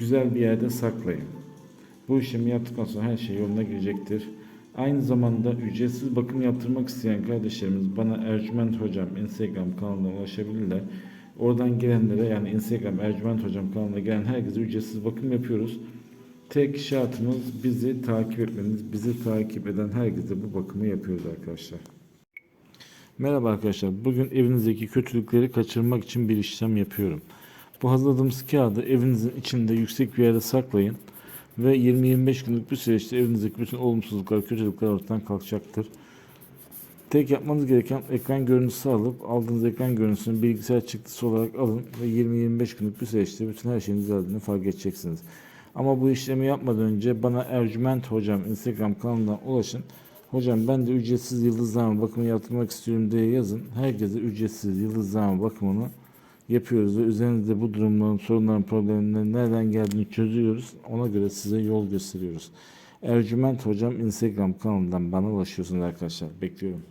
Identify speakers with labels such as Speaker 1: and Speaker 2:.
Speaker 1: güzel bir yerde saklayın. Bu işlemi yaptıktan sonra her şey yoluna girecektir. Aynı zamanda ücretsiz bakım yaptırmak isteyen kardeşlerimiz bana Ercüment Hocam Instagram kanalına ulaşabilirler. Oradan gelenlere yani Instagram Ercüment Hocam kanalına gelen herkese ücretsiz bakım yapıyoruz. Tek şartımız bizi takip etmeniz. Bizi takip eden herkese bu bakımı yapıyoruz arkadaşlar. Merhaba arkadaşlar. Bugün evinizdeki kötülükleri kaçırmak için bir işlem yapıyorum. Bu hazırladığımız kağıdı evinizin içinde yüksek bir yerde saklayın ve 20-25 günlük bir süreçte evinizdeki bütün olumsuzluklar, kötülükler ortadan kalkacaktır. Tek yapmanız gereken ekran görüntüsü alıp aldığınız ekran görüntüsünü bilgisayar çıktısı olarak alın ve 20-25 günlük bir süreçte bütün her şeyin düzeldiğini fark edeceksiniz. Ama bu işlemi yapmadan önce bana Ercüment Hocam Instagram kanalından ulaşın. Hocam ben de ücretsiz yıldızlama bakımı yaptırmak istiyorum diye yazın. Herkese ücretsiz yıldızlama bakımını yapıyoruz ve üzerinizde bu durumların, sorunların, problemlerin nereden geldiğini çözüyoruz. Ona göre size yol gösteriyoruz. Ercüment Hocam Instagram kanalından bana ulaşıyorsunuz arkadaşlar. Bekliyorum.